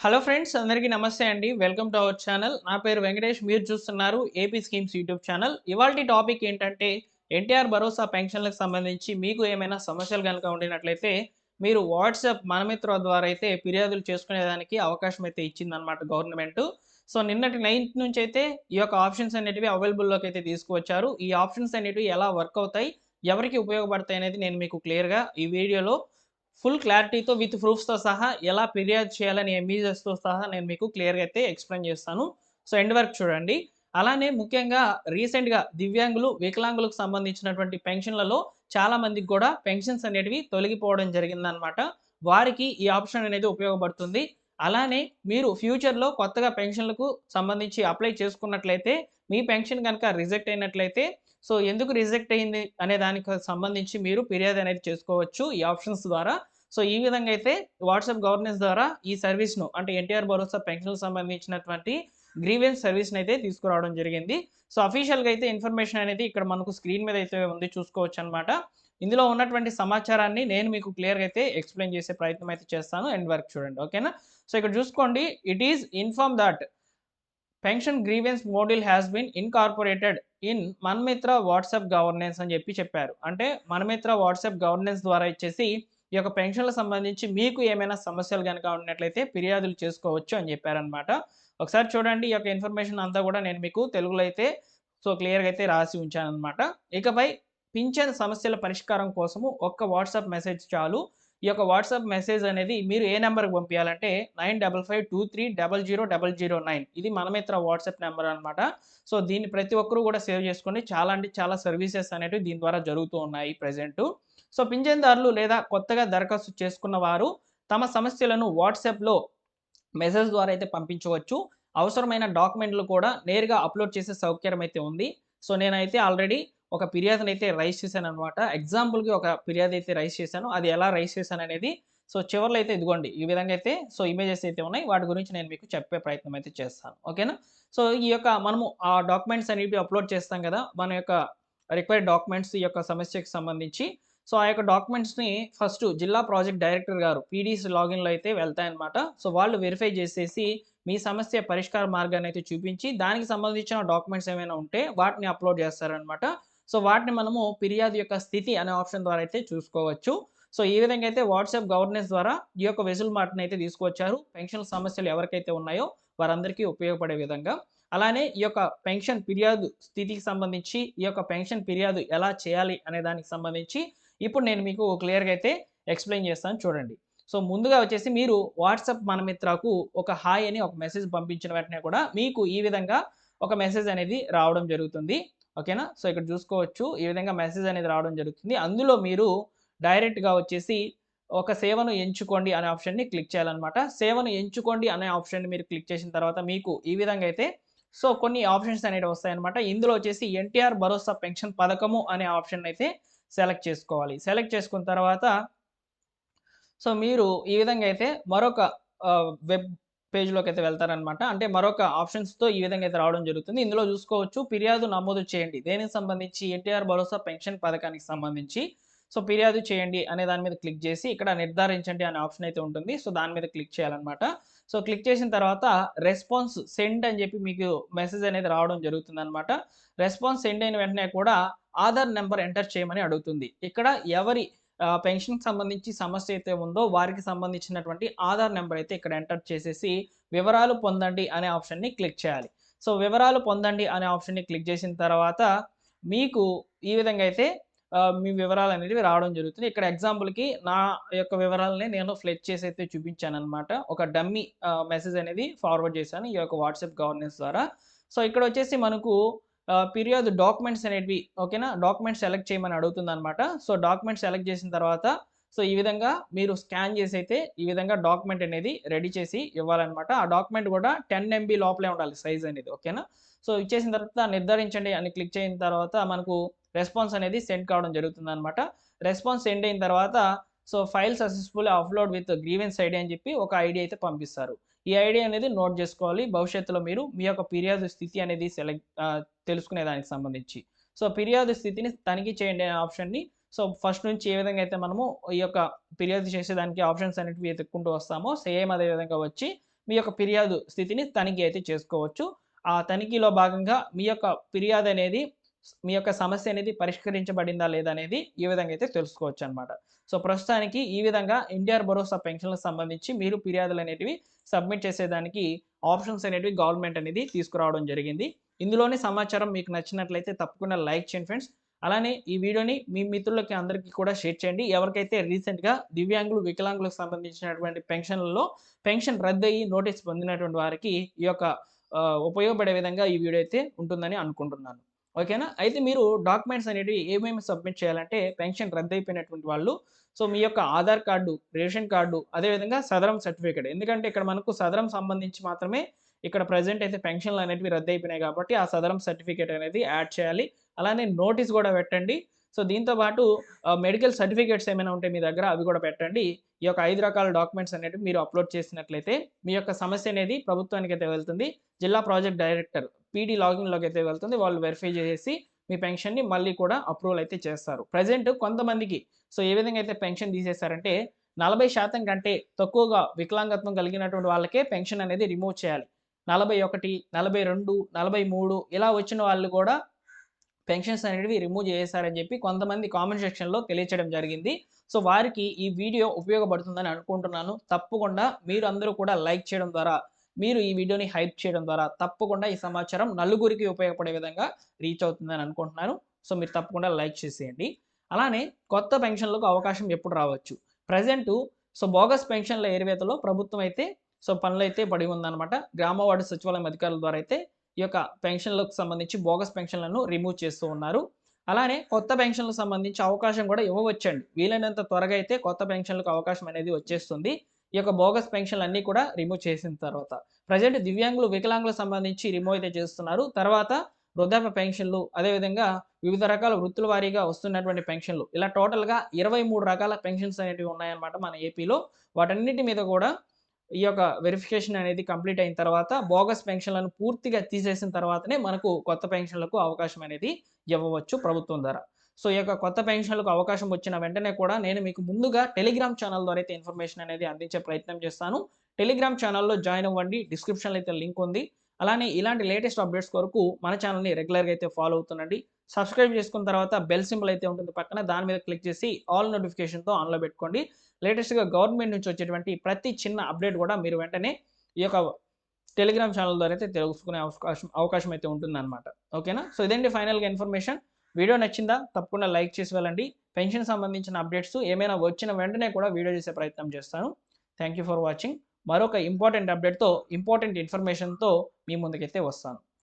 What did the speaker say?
Hello friends అందరికీ నమస్తే అండి. వెల్కమ్ టు అవర్ ఛానల్ నా పేరు వెంకటేష్ మీరు చూస్తున్నారు ఏపీ స్కీమ్స్ యూట్యూబ్ ఛానల్ ఇవాళ టాపిక్ ఏంటంటే ఎన్టీఆర్ భరోసా పెన్షన్లకు సంబంధించి మీకు ఏమైనా సమస్యలు కనుక ఉండినట్లయితే మీరు వాట్సాప్ మనమిత్ర ద్వారా అయితే ఫిర్యాదులు చేసుకునేదానికి అవకాశం అయితే ఇచ్చిందనమాట గవర్నమెంట్ సో నిన్నటి నైన్త్ నుంచి అయితే ఈ యొక్క ఆప్షన్స్ అనేటివి అవైలబుల్లోకి అయితే తీసుకువచ్చారు. ఈ ఆప్షన్స్ అనేటివి ఎలా వర్క్ అవుతాయి ఎవరికి ఉపయోగపడతాయి అనేది నేను మీకు క్లియర్గా ఈ వీడియోలో ఫుల్ క్లారిటీతో విత్ ప్రూఫ్స్తో సహా ఎలా ఫిర్యాదు చేయాలని ఎంబీజెస్తో సహా నేను మీకు క్లియర్గా అయితే ఎక్స్ప్లెయిన్ చేస్తాను. సో ఎండ్ వరకు చూడండి. అలానే ముఖ్యంగా రీసెంట్గా దివ్యాంగులు వికలాంగులకు సంబంధించినటువంటి పెన్షన్లలో చాలా మందికి కూడా పెన్షన్స్ అనేటివి తొలగిపోవడం జరిగిందనమాట. వారికి ఈ ఆప్షన్ అనేది ఉపయోగపడుతుంది. అలానే మీరు ఫ్యూచర్లో కొత్తగా పెన్షన్లకు సంబంధించి అప్లై చేసుకున్నట్లయితే మీ పెన్షన్ కనుక రిజెక్ట్ అయినట్లయితే సో ఎందుకు రిజెక్ట్ అయింది అనే దానికి సంబంధించి మీరు ఫిర్యాదు అనేది చేసుకోవచ్చు ఈ ఆప్షన్స్ ద్వారా. సో ఈ విధంగా అయితే వాట్సాప్ గవర్నెన్స్ ద్వారా ఈ సర్వీస్ను అంటే ఎన్టీఆర్ భరోసా పెన్షన్ సంబంధించినటువంటి గ్రీవెన్స్ సర్వీస్ని అయితే తీసుకురావడం జరిగింది. సో అఫీషియల్గా అయితే ఇన్ఫర్మేషన్ అనేది ఇక్కడ మనకు స్క్రీన్ మీద అయితే ఉంది చూసుకోవచ్చు అనమాట ఇందులో ఉన్నటువంటి సమాచారాన్ని నేను మీకు క్లియర్గా అయితే ఎక్స్ప్లెయిన్ చేసే ప్రయత్నం అయితే చేస్తాను. ఎండ్ వర్క్ చూడండి. ఓకేనా సో ఇక్కడ చూసుకోండి. It is inform that pension grievance module has been incorporated in Manmitra WhatsApp governance అని చెప్పి చెప్పారు. అంటే మన్మిత్ర వాట్సాప్ గవర్నెన్స్ ద్వారా ఇచ్చేసి ఈ యొక్క పెన్షన్లకు సంబంధించి మీకు ఏమైనా సమస్యలు కనుక ఉన్నట్లయితే ఫిర్యాదులు చేసుకోవచ్చు అని చెప్పారనమాట ఒకసారి చూడండి ఈ యొక్క ఇన్ఫర్మేషన్ అంతా కూడా నేను మీకు తెలుగులో అయితే సో క్లియర్గా అయితే రాసి ఉంచాను అనమాట ఇకపై పింఛన్ సమస్యల పరిష్కారం కోసము ఒక్క వాట్సాప్ మెసేజ్ చాలు. ఈ యొక్క వాట్సాప్ మెసేజ్ అనేది మీరు ఏ నెంబర్కి పంపించాలంటే nine double five two three double zero double zero nine. ఇది మనమిత్ర వాట్సాప్ నెంబర్ అనమాట సో దీన్ని ప్రతి ఒక్కరూ కూడా సేవ్ చేసుకోండి చాలా అంటే చాలా సర్వీసెస్ అనేవి దీని ద్వారా జరుగుతూ ఉన్నాయి ప్రజెంటు. సో పింఛన్దారులు లేదా కొత్తగా దరఖాస్తు చేసుకున్న వారు తమ సమస్యలను వాట్సాప్లో మెసేజ్ ద్వారా అయితే పంపించవచ్చు. అవసరమైన డాక్యుమెంట్లు కూడా నేరుగా అప్లోడ్ చేసే సౌకర్యం అయితే ఉంది. సో నేనైతే ఆల్రెడీ ఒక ఫిర్యాదుని అయితే రైజ్ చేశాను అనమాట ఎగ్జాంపుల్కి ఒక ఫిర్యాదు అయితే రైజ్ చేశాను. అది ఎలా రైజ్ చేశాను అనేది సో చివరిలో అయితే ఇదిగోండి ఈ విధంగా అయితే సో ఇమేజెస్ అయితే ఉన్నాయి. వాటి గురించి నేను మీకు చెప్పే ప్రయత్నం అయితే చేస్తాను. ఓకేనా? సో ఈ యొక్క మనము ఆ డాక్యుమెంట్స్ అనేవి అప్లోడ్ చేస్తాం కదా మన యొక్క రిక్వైర్డ్ డాక్యుమెంట్స్ ఈ యొక్క సమస్యకు సంబంధించి. సో ఆ యొక్క డాక్యుమెంట్స్ని ఫస్ట్ జిల్లా ప్రాజెక్ట్ డైరెక్టర్ గారు పీడీస్ లాగిన్లో అయితే వెళ్తాయన్నమాట. సో వాళ్ళు వెరిఫై చేసేసి మీ సమస్య పరిష్కార మార్గాన్ని అయితే చూపించి దానికి సంబంధించిన డాక్యుమెంట్స్ ఏమైనా ఉంటే వాటిని అప్లోడ్ చేస్తారనమాట సో వాటిని మనము ఫిర్యాదు యొక్క స్థితి అనే ఆప్షన్ ద్వారా అయితే చూసుకోవచ్చు. సో ఈ విధంగా అయితే వాట్సాప్ గవర్నెన్స్ ద్వారా ఈ యొక్క వెసులుబాటుని అయితే తీసుకొచ్చారు. పెన్షన్ సమస్యలు ఎవరికైతే ఉన్నాయో వారందరికీ ఉపయోగపడే విధంగా. అలానే ఈ యొక్క పెన్షన్ ఫిర్యాదు స్థితికి సంబంధించి ఈ యొక్క పెన్షన్ ఫిర్యాదు ఎలా చేయాలి అనే దానికి సంబంధించి ఇప్పుడు నేను మీకు క్లియర్గా అయితే ఎక్స్ప్లెయిన్ చేస్తాను చూడండి. సో ముందుగా వచ్చేసి మీరు వాట్సాప్ మన మిత్రకు ఒక హాయ్ అని ఒక మెసేజ్ పంపించిన వెంటనే కూడా మీకు ఈ విధంగా ఒక మెసేజ్ అనేది రావడం జరుగుతుంది. ఓకేనా? సో ఇక్కడ చూసుకోవచ్చు. ఈ విధంగా మెసేజ్ అనేది రావడం జరుగుతుంది. అందులో మీరు డైరెక్ట్గా వచ్చేసి ఒక సేవను ఎంచుకోండి అనే ఆప్షన్ని క్లిక్ చేయాలన్నమాట. సేవను ఎంచుకోండి అనే ఆప్షన్ని మీరు క్లిక్ చేసిన తర్వాత మీకు ఈ విధంగా అయితే సో కొన్ని ఆప్షన్స్ అనేవి వస్తాయన్నమాట. ఇందులో వచ్చేసి ఎన్టీఆర్ భరోసా పెన్షన్ పథకము అనే ఆప్షన్ అయితే సెలెక్ట్ చేసుకోవాలి. సెలెక్ట్ చేసుకున్న తర్వాత సో మీరు ఈ విధంగా అయితే మరొక వెబ్ పేజ్లోకి అయితే వెళ్తారనమాట అంటే మరొక ఆప్షన్స్తో ఈ విధంగా అయితే రావడం జరుగుతుంది. ఇందులో చూసుకోవచ్చు ఫిర్యాదు నమోదు చేయండి. దేనికి సంబంధించి? ఎన్టీఆర్ భరోసా పెన్షన్ పథకానికి సంబంధించి. సో ఫిర్యాదు చేయండి అనే దాని మీద క్లిక్ చేసి ఇక్కడ నిర్ధారించండి అనే ఆప్షన్ అయితే ఉంటుంది. సో దాని మీద క్లిక్ చేయాలన్నమాట. సో క్లిక్ చేసిన తర్వాత రెస్పాన్స్ సెండ్ అని చెప్పి మీకు మెసేజ్ అనేది రావడం జరుగుతుంది అనమాట రెస్పాన్స్ సెండ్ అయిన వెంటనే కూడా ఆధార్ నెంబర్ ఎంటర్ చేయమని అడుగుతుంది. ఇక్కడ ఎవరి పెన్షన్కి సంబంధించి సమస్య అయితే ఉందో వారికి సంబంధించినటువంటి ఆధార్ నెంబర్ అయితే ఇక్కడ ఎంటర్ చేసేసి వివరాలు పొందండి అనే ఆప్షన్ని క్లిక్ చేయాలి. సో వివరాలు పొందండి అనే ఆప్షన్ని క్లిక్ చేసిన తర్వాత మీకు ఈ విధంగా అయితే మీ వివరాలు అనేవి రావడం జరుగుతుంది. ఇక్కడ ఎగ్జాంపుల్కి నా యొక్క వివరాలని నేను ఫ్లెచ్ చేసి అయితే చూపించాను అనమాట ఒక డమ్మీ మెసేజ్ అనేది ఫార్వర్డ్ చేశాను ఈ యొక్క వాట్సాప్ గవర్నెన్స్ ద్వారా. సో ఇక్కడ వచ్చేసి మనకు ఫిర్యాదు డాక్యుమెంట్స్ అనేటివి ఓకేనా డాక్యుమెంట్స్ సెలెక్ట్ చేయమని అడుగుతుంది అనమాట సో డాక్యుమెంట్స్ సెలెక్ట్ చేసిన తర్వాత సో ఈ విధంగా మీరు స్కాన్ చేసి అయితే ఈ విధంగా డాక్యుమెంట్ అనేది రెడీ చేసి ఇవ్వాలన్నమాట. ఆ డాక్యుమెంట్ కూడా టెన్ ఎంబీ లోపలే ఉండాలి సైజ్ అనేది ఓకేనా సో ఇచ్చేసిన తర్వాత నిర్ధారించండి అని క్లిక్ చేసిన తర్వాత మనకు రెస్పాన్స్ అనేది సెండ్ కావడం జరుగుతుంది అనమాట రెస్పాన్స్ సెండ్ అయిన తర్వాత so file successful upload with grievance ID అని చెప్పి ఒక ఐడి అయితే పంపిస్తారు. ఈ ఐడి అనేది నోట్ చేసుకోవాలి. భవిష్యత్తులో మీరు మీ యొక్క ఫిర్యాదు స్థితి అనేది సెలెక్ట్ తెలుసుకునే దానికి సంబంధించి. సో ఫిర్యాదు స్థితిని తనిఖీ చేయండి అనే ఆప్షన్ని సో ఫస్ట్ నుంచి ఏ విధంగా అయితే మనము ఈ యొక్క ఫిర్యాదు చేసేదానికి ఆప్షన్స్ అనేటివి వెతుక్కుంటూ వస్తామో సేమ్ అదే విధంగా వచ్చి మీ యొక్క ఫిర్యాదు స్థితిని తనిఖీ అయితే చేసుకోవచ్చు. ఆ తనిఖీలో భాగంగా మీ యొక్క ఫిర్యాదు అనేది మీ యొక్క సమస్య అనేది పరిష్కరించబడిందా లేదా అనేది ఈ విధంగా అయితే తెలుసుకోవచ్చు అనమాట సో ప్రస్తుతానికి ఈ విధంగా ఎన్టీఆర్ భరోసా పెన్షన్లకు సంబంధించి మీరు ఫిర్యాదులు అనేటివి సబ్మిట్ చేసేదానికి ఆప్షన్స్ అనేటివి గవర్నమెంట్ అనేది తీసుకురావడం జరిగింది. ఇందులోని సమాచారం మీకు నచ్చినట్లయితే తప్పకుండా లైక్ చేయండి ఫ్రెండ్స్. అలానే ఈ వీడియోని మీ మిత్రులకి అందరికీ కూడా షేర్ చేయండి. ఎవరికైతే రీసెంట్గా దివ్యాంగులు వికలాంగులకు సంబంధించినటువంటి పెన్షన్లలో పెన్షన్ రద్దయి నోటీస్ పొందినటువంటి వారికి ఈ యొక్క ఉపయోగపడే విధంగా ఈ వీడియో అయితే ఉంటుందని అనుకుంటున్నాను. ఓకేనా? అయితే మీరు డాక్యుమెంట్స్ అనేవి ఏమేమి సబ్మిట్ చేయాలంటే పెన్షన్ రద్దయిపోయినటువంటి వాళ్ళు సో మీ యొక్క ఆధార్ కార్డు రేషన్ కార్డు అదేవిధంగా సదరం సర్టిఫికేట్. ఎందుకంటే ఇక్కడ మనకు సదరం సంబంధించి మాత్రమే ఇక్కడ ప్రజెంట్ అయితే పెన్షన్లు అనేవి రద్దు అయిపోయినాయి కాబట్టి ఆ సదరం సర్టిఫికేట్ అనేది యాడ్ చేయాలి. అలానే నోటీస్ కూడా పెట్టండి. సో దీంతో పాటు మెడికల్ సర్టిఫికేట్స్ ఏమైనా ఉంటే మీ దగ్గర అవి కూడా పెట్టండి. ఈ యొక్క ఐదు రకాల డాక్యుమెంట్స్ అనేవి మీరు అప్లోడ్ చేసినట్లయితే మీ యొక్క సమస్య అనేది ప్రభుత్వానికి అయితే వెళ్తుంది. జిల్లా ప్రాజెక్ట్ డైరెక్టర్ పీడీ లాగిన్లోకి అయితే వెళ్తుంది. వాళ్ళు వెరిఫై చేసి మీ పెన్షన్ని మళ్ళీ కూడా అప్రూవల్ అయితే చేస్తారు. ప్రజెంట్ కొంతమందికి సో ఏ విధంగా అయితే పెన్షన్ తీసేశారంటే నలభై శాతం కంటే తక్కువగా వికలాంగత్వం కలిగినటువంటి వాళ్ళకే పెన్షన్ అనేది రిమూవ్ చేయాలి. నలభై ఒకటి నలభై రెండు నలభై మూడు ఇలా వచ్చిన వాళ్ళు కూడా పెన్షన్స్ అనేవి రిమూవ్ చేశారని చెప్పి కొంతమంది కామెంట్ సెక్షన్లో తెలియచేయడం జరిగింది. సో వారికి ఈ వీడియో ఉపయోగపడుతుందని అనుకుంటున్నాను. తప్పకుండా మీరు అందరూ కూడా లైక్ చేయడం ద్వారా మీరు ఈ వీడియోని హైప్ చేయడం ద్వారా తప్పకుండా ఈ సమాచారం నలుగురికి ఉపయోగపడే విధంగా రీచ్ అవుతుందని అనుకుంటున్నాను. సో మీరు తప్పకుండా లైక్ చేసేయండి. అలానే కొత్త పెన్షన్లకు అవకాశం ఎప్పుడు రావచ్చు? ప్రజెంటు సో బోగస్ పెన్షన్ల ఏరివేతలో ప్రభుత్వం అయితే సో పనులు అయితే పడి ఉందన్నమాట. గ్రామ వార్డు సచివాలయం అధికారుల ద్వారా అయితే ఈ యొక్క పెన్షన్లకు సంబంధించి బోగస్ పెన్షన్లను రిమూవ్ చేస్తూ ఉన్నారు. అలానే కొత్త పెన్షన్లకు సంబంధించి అవకాశం కూడా ఇవ్వవచ్చండి. వీలైనంత త్వరగా అయితే కొత్త పెన్షన్లకు అవకాశం అనేది వచ్చేస్తుంది. ఈ యొక్క బోగస్ పెన్షన్లు అన్నీ కూడా రిమూవ్ చేసిన తర్వాత. ప్రజెంట్ దివ్యాంగులు వికలాంగులకు సంబంధించి రిమూవ్ అయితే చేస్తున్నారు. తర్వాత వృద్ధాప్య పెన్షన్లు అదేవిధంగా వివిధ రకాల వృత్తుల వారీగా వస్తున్నటువంటి పెన్షన్లు. ఇలా టోటల్గా ఇరవై మూడు రకాల పెన్షన్స్ అనేవి ఉన్నాయన్నమాట మన ఏపీలో. వాటన్నిటి మీద కూడా ఈ యొక్క వెరిఫికేషన్ అనేది కంప్లీట్ అయిన తర్వాత బోగస్ పెన్షన్లను పూర్తిగా తీసేసిన తర్వాతనే మనకు కొత్త పెన్షన్లకు అవకాశం అనేది ఇవ్వవచ్చు ప్రభుత్వం ద్వారా. సో ఈ యొక్క కొత్త పెన్షన్లకు అవకాశం వచ్చిన వెంటనే కూడా నేను మీకు ముందుగా టెలిగ్రామ్ ఛానల్ ద్వారా అయితే ఇన్ఫర్మేషన్ అనేది అందించే ప్రయత్నం చేస్తాను. టెలిగ్రామ్ ఛానల్లో జాయిన్ అవ్వండి. డిస్క్రిప్షన్లో అయితే లింక్ ఉంది. అలానే ఇలాంటి లేటెస్ట్ అప్డేట్స్ కొరకు మన ఛానల్ని రెగ్యులర్గా అయితే ఫాలో అవుతుండండి. సబ్స్క్రైబ్ చేసుకున్న తర్వాత బెల్ సింబల్ అయితే ఉంటుంది పక్కన. దాని మీద క్లిక్ చేసి ఆల్ నోటిఫికేషన్తో ఆన్లో పెట్టుకోండి. లేటెస్ట్గా గవర్నమెంట్ నుంచి వచ్చేటువంటి ప్రతి చిన్న అప్డేట్ కూడా మీరు వెంటనే ఈ యొక్క టెలిగ్రామ్ ఛానల్ ద్వారా అయితే తెలుసుకునే అవకాశం అవకాశం అయితే ఉంటుందన్నమాట. ఓకేనా? సో ఇదండి ఫైనల్గా ఇన్ఫర్మేషన్. వీడియో నచ్చిందా తప్పకుండా లైక్ చేసి వెళ్ళండి. పెన్షన్ సంబంధించిన అప్డేట్స్ ఏమైనా వచ్చిన వెంటనే కూడా వీడియో చేసే ప్రయత్నం చేస్తాను. థ్యాంక్ యూ ఫర్ వాచింగ్ మరొక ఇంపార్టెంట్ అప్డేట్తో ఇంపార్టెంట్ ఇన్ఫర్మేషన్తో మీ ముందుకైతే వస్తాను.